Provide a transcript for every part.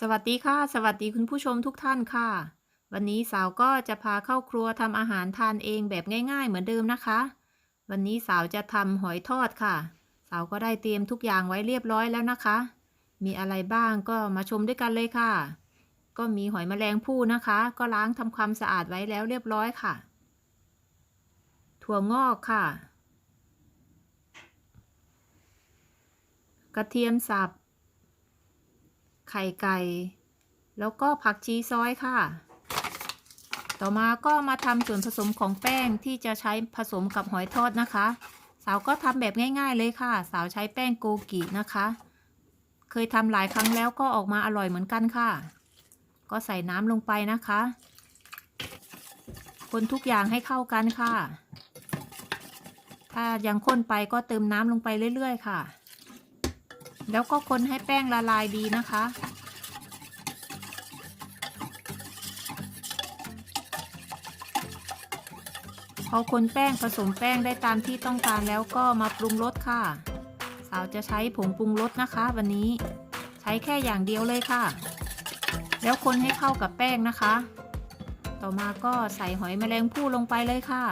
สวัสดีค่ะ สวัสดีคุณผู้ชมทุกท่านค่ะ วันนี้สาวก็จะพาเข้าครัวทำอาหารทานเองแบบง่าย ๆ เหมือนเดิมนะคะ วันนี้สาวจะทำหอยทอดค่ะ สาวก็ได้เตรียมทุกอย่างไว้เรียบร้อยแล้วนะคะ มีอะไรบ้างก็มาชมด้วยกันเลยค่ะ ก็มีหอยแมลงภู่นะคะ ก็ล้างทำความสะอาดไว้แล้วเรียบร้อยค่ะ ถั่วงอกค่ะ กระเทียมสับ ไข่ไก่ แล้วก็ผักชีซอยค่ะ ต่อมาก็มาทำส่วนผสมของแป้งที่จะใช้ผสมกับหอยทอดนะคะ สาวก็ทำแบบง่าย ๆเลยค่ะ สาวใช้แป้งโกกินะคะ เคยทำหลายครั้งแล้วก็ออกมาอร่อยเหมือนกันค่ะ ก็ใส่น้ำลงไปนะคะ คนทุกอย่างให้เข้ากันค่ะ ถ้ายังข้นไปก็เติมน้ำลงไปเรื่อย ๆ ค่ะ แล้วก็คนให้แป้งละลายดีนะคะ พอคนแป้งผสมแป้งได้ตามที่ต้องการแล้วก็มาปรุงรสค่ะ สาวจะใช้ผงปรุงรสนะคะ วันนี้ใช้แค่อย่างเดียวเลยค่ะ แล้วคนให้เข้ากับแป้งนะคะ ต่อมาก็ใส่หอยแมลงภู่ลงไปเลยค่ะ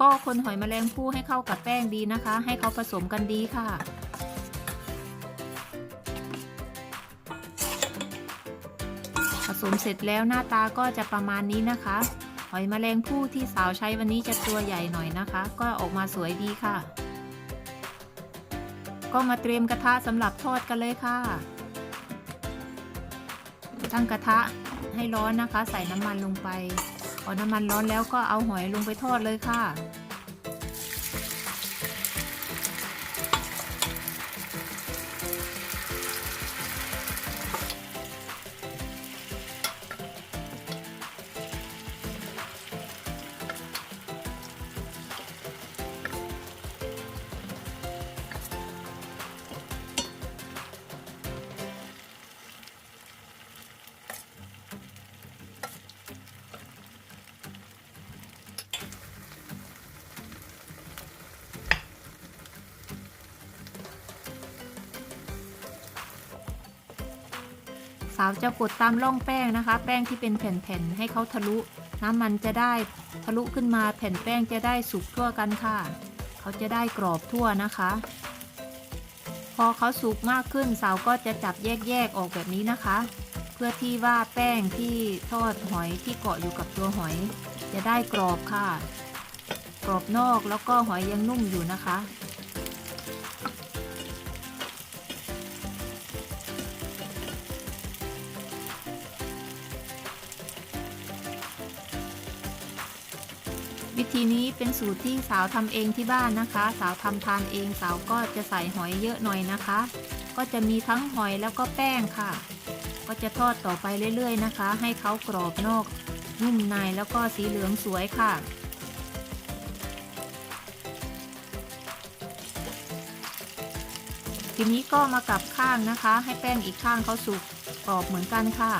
ก็คนหอยแมลงภู่ให้เข้ากับแป้งดีนะคะ ให้เขาผสมกันดีค่ะ ผสมเสร็จแล้วหน้าตาก็จะประมาณนี้นะคะ หอยแมลงภู่ที่สาวใช้วันนี้จะตัวใหญ่หน่อยนะคะ ก็ออกมาสวยดีค่ะ ก็มาเตรียมกระทะสำหรับทอดกันเลยค่ะ ตั้งกระทะให้ร้อนนะคะ ใส่น้ำมันลงไป พอน้ำมันร้อนแล้วก็เอาหอยลงไปทอดเลยค่ะ สาวจะกดตามร่องแป้งนะคะ แป้งที่เป็นแผ่นๆให้เขาทะลุน้ำมันจะได้ทะลุขึ้นมาแผ่นแป้งจะได้สุกทั่วกันค่ะ เขาจะได้กรอบทั่วนะคะ พอเขาสุกมากขึ้นสาวก็จะจับแยกๆออกแบบนี้นะคะ เพื่อที่ว่าแป้งที่ทอดหอยที่เกาะอยู่กับตัวหอย จะได้กรอบค่ะ กรอบนอกแล้วก็หอยยังนุ่มอยู่นะคะ วิธีนี้เป็นสูตรที่สาวทำเองที่บ้านนะคะ สาวทำทานเองสาวก็จะใส่หอยเยอะหน่อยนะคะ ก็จะมีทั้งหอยแล้วก็แป้งค่ะ ก็จะทอดต่อไปเรื่อย ๆ นะคะ ให้เขากรอบนอกนุ่มในแล้วก็สีเหลืองสวยค่ะทีนี้ก็มากลับข้างนะคะ ให้แป้งอีกข้างเขาสุกกรอบเหมือนกันค่ะ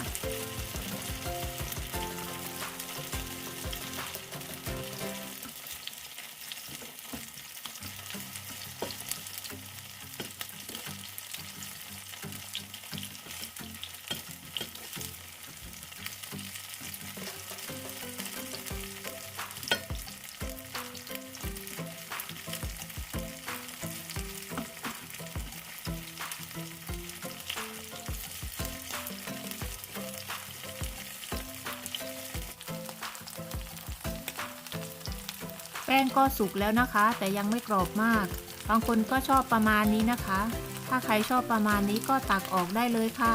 แป้งก็สุกแล้วนะคะ แต่ยังไม่กรอบมาก บางคนก็ชอบประมาณนี้นะคะ ถ้าใครชอบประมาณนี้ก็ตักออกได้เลยค่ะ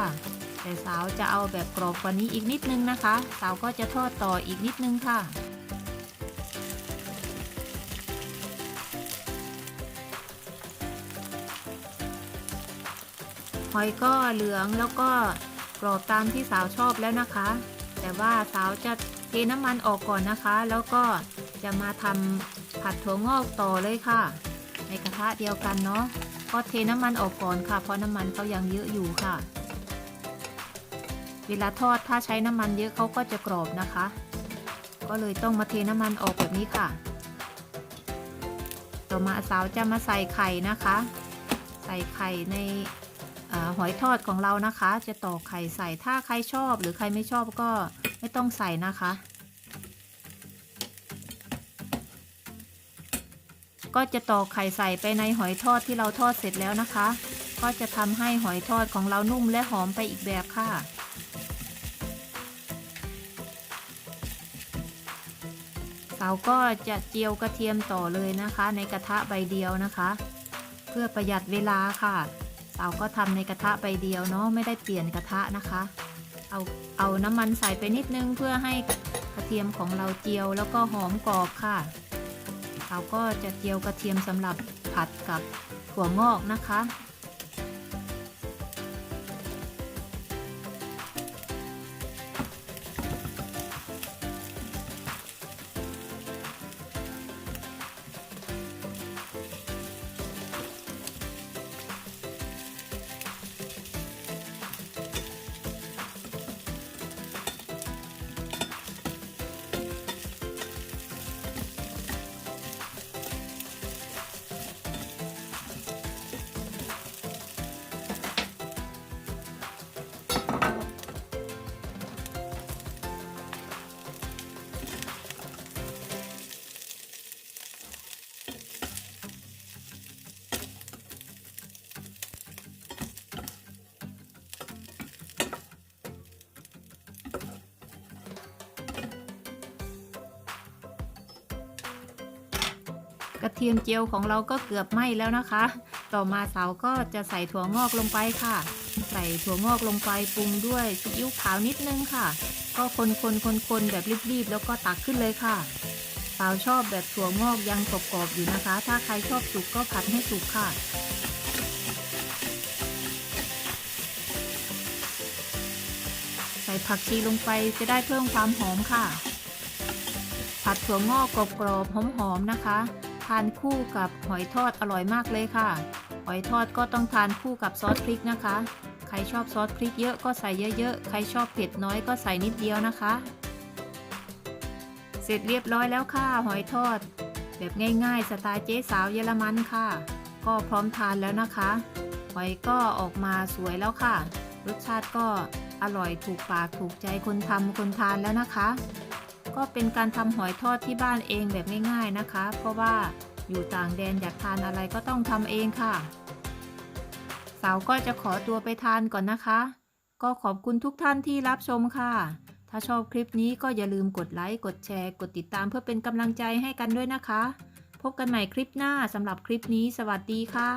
แต่สาวจะเอาแบบกรอบกว่านี้อีกนิดนึงนะคะ สาวก็จะทอดต่ออีกนิดนึงค่ะหอยก็เหลืองแล้วก็กรอบตามที่สาวชอบแล้วนะคะ แต่ว่าสาวจะเทน้ำมันออกก่อนนะคะ แล้วก็ จะมาทำผัดถั่วงอกต่อเลยค่ะ ในกระทะเดียวกันเนาะก็เทน้ำมันออกก่อนค่ะ เพราะน้ำมันเขายังเยอะอยู่ค่ะ เวลาทอดถ้าใช้น้ำมันเยอะเขาก็จะกรอบนะคะ ก็เลยต้องมาเทน้ำมันออกแบบนี้ค่ะ ต่อมาสาวจะมาใส่ไข่นะคะ ใส่ไข่ในอหอยทอดของเรานะคะ จะตอกไข่ใส่ถ้าใครชอบหรือใครไม่ชอบก็ไม่ต้องใส่นะคะ ก็จะตอกไข่ใส่ไปในหอยทอดที่เราทอดเสร็จแล้วนะคะ ก็จะทำให้หอยทอดของเรานุ่มและหอมไปอีกแบบค่ะ เสาก็จะเจียวกระเทียมต่อเลยนะคะ ในกระทะใบเดียวนะคะ เพื่อประหยัดเวลาค่ะ เสาก็ทำในกระทะใบเดียวเนาะไม่ได้เปลี่ยนกระทะนะคะ เอาเอาน้ำมันใส่ไปนิดนึงเพื่อให้กระเทียมของเราเจียวแล้วก็หอมกรอบค่ะ เราก็จะเจียวกระเทียมสำหรับผัดกับถั่วงอกนะคะ กระเทียมเจียวของเราก็เกือบไหม้แล้วนะคะ ต่อมาเสาก็จะใส่ถั่วงอกลงไปค่ะ ใส่ถั่วงอกลงไปปรุงด้วยซีอิ๊วขาวนิดนึงค่ะ ก็คนคนคนคนแบบรีบๆแล้วก็ตักขึ้นเลยค่ะสาวชอบแบบถั่วงอกยังกรอบๆอยู่นะคะ ถ้าใครชอบสุกก็ผัดให้สุกค่ะใส่ผักชีลงไปจะได้เพิ่มความหอมค่ะ ผัดถั่วงอกกรอบๆหอมๆนะคะ ทานคู่กับหอยทอดอร่อยมากเลยค่ะ หอยทอดก็ต้องทานคู่กับซอสพริกนะคะ ใครชอบซอสพริกเยอะก็ใส่เยอะๆ ใครชอบเผ็ดน้อยก็ใส่นิดเดียวนะคะ เสร็จเรียบร้อยแล้วค่ะหอยทอด แบบง่ายๆ สไตล์เจ๊สาวเยอรมันค่ะ ก็พร้อมทานแล้วนะคะ หอยก็ออกมาสวยแล้วค่ะ รสชาติก็อร่อยถูกปากถูกใจคนทำคนทานแล้วนะคะ ก็เป็นการทำหอยทอดที่บ้านเองแบบง่ายๆนะคะ เพราะว่าอยู่ต่างแดนอยากทานอะไรก็ต้องทำเองค่ะ สาวก็จะขอตัวไปทานก่อนนะคะ ก็ขอบคุณทุกท่านที่รับชมค่ะ ถ้าชอบคลิปนี้ก็อย่าลืมกดไลค์ กดแชร์ กดติดตามเพื่อเป็นกำลังใจให้กันด้วยนะคะ พบกันใหม่คลิปหน้าสำหรับคลิปนี้ สวัสดีค่ะ